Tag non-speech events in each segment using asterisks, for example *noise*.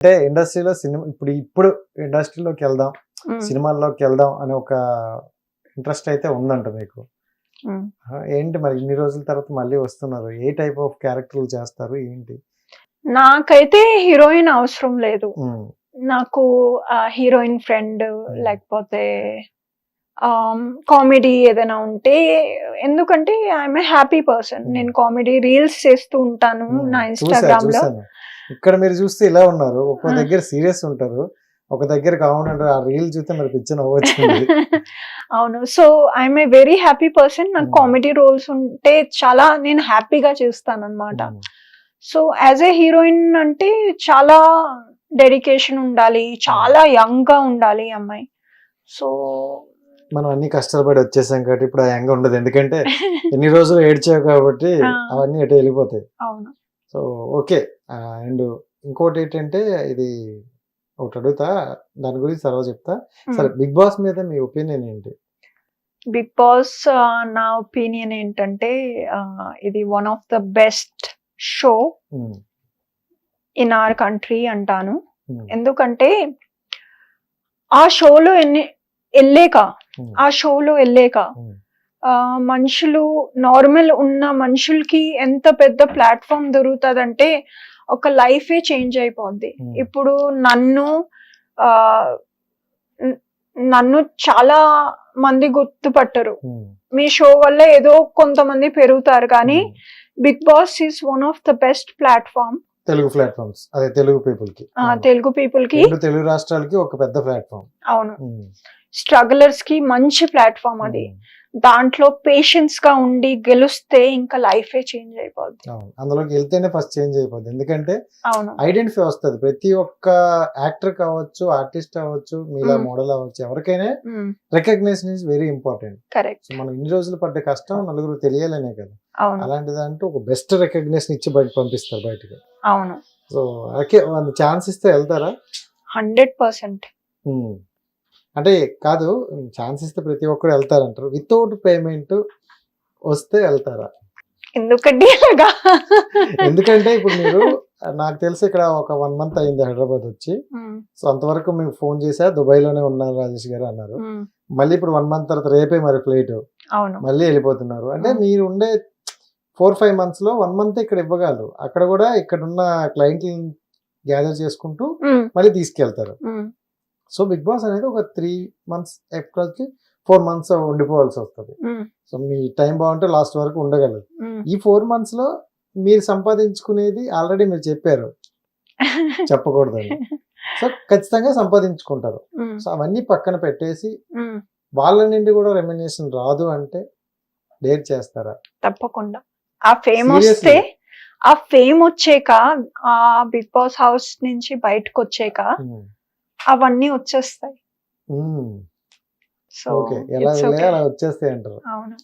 అంటే ఇండస్ట్రీలో సినిమా ఇప్పుడు ఇప్పుడు ఇండస్ట్రీలోకి వెళ్దాం సినిమాల్లోకి వెళ్దాం అనే ఒక ఇంట్రెస్ట్ అయితే ఉందంట మీకు. ఏంటి మరి ఇన్ని రోజుల తర్వాత మళ్ళీ వస్తున్నారు? ఏ టైప్ ఆఫ్ క్యారెక్టర్లు చేస్తారు? ఏంటి? నాకైతే హీరోయిన్ అవసరం లేదు. నాకు హీరోయిన్ ఫ్రెండ్ లేకపోతే కామెడీ ఏదైనా ఉంటే ఎందుకంటే ఐఎమ్ ఏ హ్యాపీ పర్సన్. నేను కామెడీ రీల్స్ చేస్తూ ఉంటాను నా ఇన్స్టాగ్రామ్లో ఇక్కడ మీరు చూస్తే ఇలా ఉన్నారు. ఒక ఆ. దగ్గర సీరియస్ ఉంటారు. ఒక దగ్గర కావునంటారు ఆ రీల్ చూస్తే మరి పిచ్చిన వచ్చింది. *laughs* అవును. So I'm a very happy person నాకు Hmm. కామెడీ రోల్స్ ఉంటే చాలా నేను హ్యాపీగా చేస్తాను అనమాట um, so as a heroine అంటే చాలా డెడికేషన్ ఉండాలి. చాలా యంగ్గా ఉండాలి అమ్మాయి. సో మనం అన్ని కష్టపడి వచ్చేసాం కాబట్టి ఇప్పుడు ఆ యంగ్ ఉండదు. ఎందుకంటే *laughs* ఎన్ని రోజులు ఏడ్చావు కాబట్టి. అవన్నీ ఎటు వెళ్ళిపోతాయి. అవును. So okay. అండ్ ఇంకోటి ఏంటంటే ఇది ఒకటి అడుగుతా దాని గురించి తర్వాత చెప్తా. సరే బిగ్ బాస్ మీద మీ ఒపీనియన్ ఏంటి? బిగ్ బాస్ నా ఒపీనియన్ ఏంటంటే ఇది one of the best show in our country అంటాను. ఎందుకంటే ఆ షోలో ఎన్ని వెళ్ళాక ఆ షోలో వెళ్ళాక మనుషులు నార్మల్ ఉన్న మనుషులకి ఎంత పెద్ద ప్లాట్ఫామ్ దొరుకుతుందంటే ఒక లైఫే చేంజ్ అయిపోద్ది. ఉమ్, ఇప్పుడు నన్ను నన్ను చాలా మంది గుర్తుపట్టరు. ఉమ్, మీ షో వల్ల ఏదో కొంతమంది పెరుగుతారు కానీ. Bigg Boss is one of the best platform Telugu platforms అదే తెలుగు పీపుల్కి అవును. తెలుగు పీపుల్కి తెలుగు రాష్ట్రాలకి ఒక పెద్ద ప్లాట్ఫామ్ అవును. స్ట్రగులర్స్కి మంచి ప్లాట్ఫామ్ అది. దాంట్లో పేషెన్స్గా ఉండి గెలుస్తే ఇంకా లైఫే చేంజ్ అయిపోద్ది. అందులోకి వెళ్తేనే ఫస్ట్ చేంజ్ అయిపోద్ది. ఎందుకంటే అవును. ఐడెంటిఫై వస్తుంది. ప్రతి ఒక్క యాక్టర్ కావచ్చు ఆర్టిస్ట్ అవ్వచ్చు మీలా. మోడల్ అవ్వచ్చు ఎవరికైనా recognition is very important correct మనం ఇన్ని రోజులు పడ్డ కష్టం నలుగురు తెలియాలనే కదా. అవును. అలాంటి దాంట్లో ఒక బెస్ట్ రికగ్నేషన్ ఇచ్చి బయట పంపిస్తారు బయటకు. అవును. సో ఛాన్స్ ఇస్తే వెళ్తారా? Hundred percent. అంటే కాదు ఛాన్స్ ఇస్తే ప్రతి ఒక్కరు వెళ్తారంటారు. వితౌట్ పేమెంట్ వస్తే వెళ్తారా? ఎందుకంటే ఎందుకంటే ఇప్పుడు మీరు నాకు తెలిసి ఇక్కడ ఒక వన్ మంత్ అయింది హైదరాబాద్ వచ్చి. సో అంతవరకు మీకు ఫోన్ చేసా దుబాయ్లోనే ఉన్నారు రాజేష్ గారు అన్నారు. మళ్ళీ ఇప్పుడు వన్ మంత్ తర్వాత రేపే మరి ఫ్లైట్. మళ్ళీ వెళ్ళిపోతున్నారు. అంటే. మీరు ఉండే ఫోర్ ఫైవ్ మంత్స్లో వన్ మంత్ ఇక్కడ ఇవ్వగలరు. అక్కడ కూడా ఇక్కడ ఉన్న క్లయింట్ గ్యాదర్ చేసుకుంటూ మళ్ళీ తీసుకెళ్తారు. సో బిగ్ బాస్ అనేది ఒక త్రీ మంత్స్ ఎక్స్ట్రాకి ఫోర్ మంత్స్ ఉండిపోవాల్సి వస్తుంది. సో మీ టైం బాగుంటే లాస్ట్ వరకు ఉండగలరు. ఈ ఫోర్ మంత్స్లో మీరు సంపాదించుకునేది ఆల్రెడీ మీరు చెప్పారు. *laughs* చెప్పకూడదని. సో ఖచ్చితంగా సంపాదించుకుంటారు. సో అవన్నీ పక్కన పెట్టేసి వాళ్ళ నుండి కూడా రెమ్యునేషన్ రాదు అంటే డేర్ చేస్తారా? తప్పకుండా. ఆ ఫేమ్? వస్తే ఆ ఫేమ్ వచ్చాక ఆ బిగ్ బాస్ హౌస్ నుంచి బయటకు వచ్చాక. అవన్నీ వచ్చేస్తాయి. So okay. ఎలా. అలా వచ్చేస్తాయి అంటారు. అవును.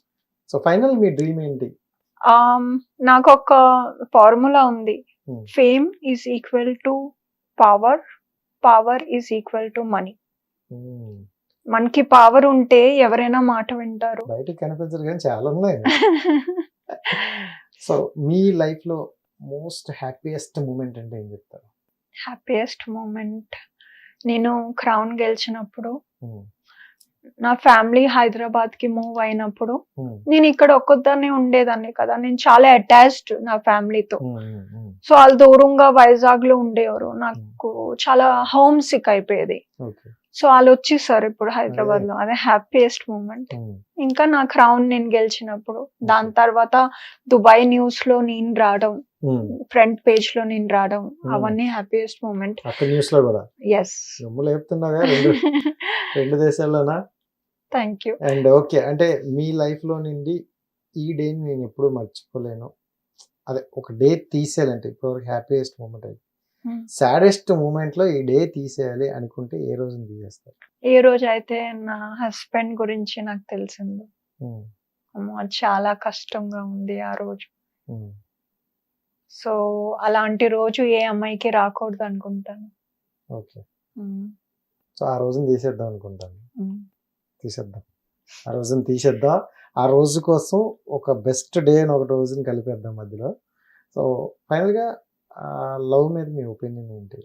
సో ఫైనల్ మీ డ్రీమ్ ఏంటి? నాకు ఒక ఫార్ములా ఉంది. Fame is equal to power. Power is equal to money. మనకి పవర్ ఉంటే ఎవరైనా మాట వింటారు. బయటికి కనిపించరు కానీ చాలా ఉన్నాయి. సో మీ లైఫ్లో మోస్ట్ హ్యాపీయెస్ట్ మూమెంట్ అంటే ఏం చెప్తారు? హ్యాపీయెస్ట్ మూమెంట్ నేను క్రౌన్ గెలిచినప్పుడు. నా ఫ్యామిలీ హైదరాబాద్కి మూవ్ అయినప్పుడు. నేను ఇక్కడ ఒక్కదాన్ని ఉండేదాన్ని కదా నేను చాలా అటాచ్డ్ నా ఫ్యామిలీతో. సో వాళ్ళు దూరంగా వైజాగ్లో ఉండేవారు నాకు చాలా హోమ్ సిక్ అయిపోయేది సో వాళ్ళు వచ్చేసారు ఇప్పుడు హైదరాబాద్లో అదే హ్యాపీయెస్ట్ మూమెంట్. ఇంకా నా క్రౌన్ నేను గెలిచినప్పుడు దాని తర్వాత దుబాయ్ న్యూస్లో నేను రావడం. ఫ్రంట్ పేజ్లో నేను రావడం. అవన్నీ హ్యాపీయెస్ట్ మూమెంట్ న్యూస్లో కూడా? ఎస్ *laughs* రెండు దేశాల్లోనా? థ్యాంక్ యూ అండ్ ఓకే అంటే మీ లైఫ్లో నుండి ఈ డే నేను ఎప్పుడూ మర్చిపోలేను. అదే ఒక డే తీసేయాలంటే ఇప్పటివరకు హ్యాపీయెస్ట్ మూమెంట్ Hmm. సాడెస్ట్ మూమెంట్లో ఈ డే తీసేయాలి అనుకుంటే ఏ రోజున తీసేస్తారు? ఏ రోజు అయితే నా హస్బెండ్ గురించి నాకు తెలిసింది. చాలా కష్టంగా ఉంది ఆ రోజు. సో అలాంటి రోజు ఏ అమ్మాయికి రాకూడదు అనుకుంటాను. ఓకే. సో ఆ రోజున తీసేద్దాం అనుకుంటాను. తీసేద్దాం. ఆ రోజున తీసేద్దాం. ఆ రోజు కోసం ఒక బెస్ట్ డే అని ఒక రోజుని కలిపేద్దాం మధ్యలో. సో ఫైనల్గా లవ్ మీద మీ ఒపీనియన్ ఏంటి?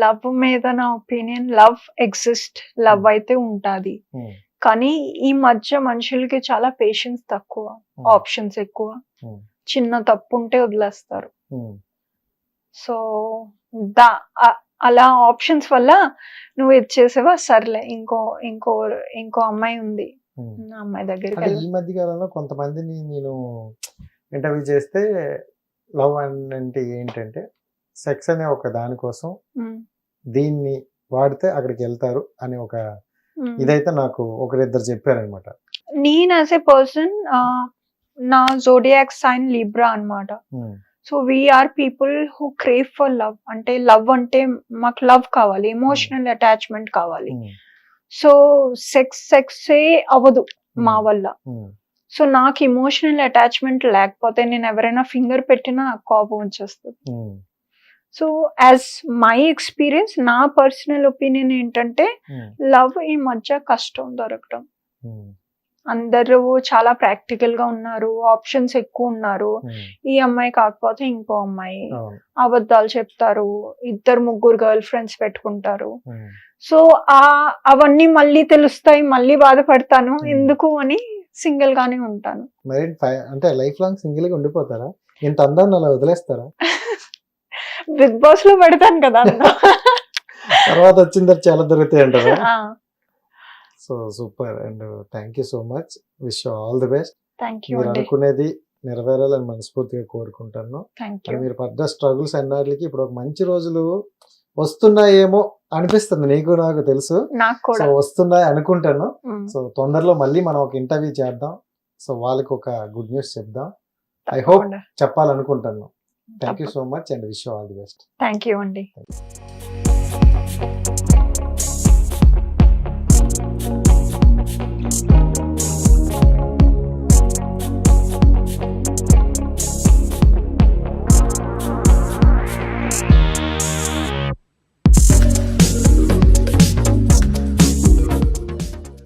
లవ్ మీద నా opinion love exist love Hmm. అయితే ఉంటది. ఉమ్, కానీ ఈ మధ్య మనుషులకి చాలా పేషెన్స్ తక్కువ ఉమ్, ఆప్షన్స్ ఎక్కువ. Hmm. చిన్న తప్పు ఉంటే వదిలేస్తారు. సో దా అలా ఆప్షన్స్ వల్ల నువ్వు ఇది చేసావా? సర్లే ఇంకో ఇంకో ఇంకో అమ్మాయి ఉంది. అమ్మాయి వెళ్ళి. ఈ మధ్య కాలంలో కొంతమందిని నేను ఇంటర్వ్యూ చేస్తే లవ్ అంటే ఏంటంటే సెక్స్ అనే ఒక దానికోసం దీన్ని వాడితే అక్కడికి వెళ్తారు అనే ఒక. ఇదైతే నాకు ఒకరిద్దరు చెప్పారనమాట. నేను యాజ్ ఎ పర్సన్ నా జోడియాక్ సైన్ లిబ్రా అన్నమాట. So we are people who crave for love అంటే లవ్ అంటే మాకు లవ్ కావాలి ఎమోషనల్ అటాచ్మెంట్ కావాలి. సో సెక్స్ సెక్సే అవ్వదు మా వల్ల. సో నాకు ఎమోషనల్ అటాచ్మెంట్ లేకపోతే నేను ఎవరైనా ఫింగర్ పెట్టినా నాకు కోపం వచ్చేస్తుంది. సో యాజ్ మై ఎక్స్పీరియన్స్ నా పర్సనల్ ఒపీనియన్ ఏంటంటే లవ్ ఈ మధ్య కష్టం దొరకడం అందరూ చాలా ప్రాక్టికల్గా ఉన్నారు ఆప్షన్స్ ఎక్కువ ఉన్నారు. ఈ అమ్మాయి కాకపోతే ఇంకో అమ్మాయి. అబద్ధాలు చెప్తారు ఇద్దరు ముగ్గురు గర్ల్ ఫ్రెండ్స్ పెట్టుకుంటారు. సో ఆ అవన్నీ మళ్ళీ తెలుస్తాయి మళ్ళీ బాధపడతాను. Hmm. ఎందుకు అని సింగిల్ గానే ఉంటాను. అంటే లైఫ్ లాంగ్ సింగిల్గా ఉండిపోతారా? ఇంత అందాన్ని అలా వదిలేస్తారా? *laughs* బిగ్ బాస్లో పెడతాను కదా *laughs* తర్వాత వచ్చిన తర్వాత చాలా దొరుకుతాయి అంటారా? So super. And thank you so much. Wish all the best. Thank you మీరు అనుకునేది నెరవేరాలని మనస్ఫూర్తిగా కోరుకుంటాను మరి పడ్డ స్ట్రగుల్స్ అన్నిటికి ఇప్పుడు ఒక మంచి రోజులు వస్తున్నాయేమో అనిపిస్తుంది. నీకు నాకు తెలుసు. సో వస్తున్నాయి అనుకుంటాను. సో తొందరలో మళ్ళీ మనం ఒక ఇంటర్వ్యూ చేద్దాం. సో వాళ్ళకి ఒక గుడ్ న్యూస్ చెప్దాం. I hope- చెప్పాలనుకుంటాను thank you so much and wish all the best. Thank you అండి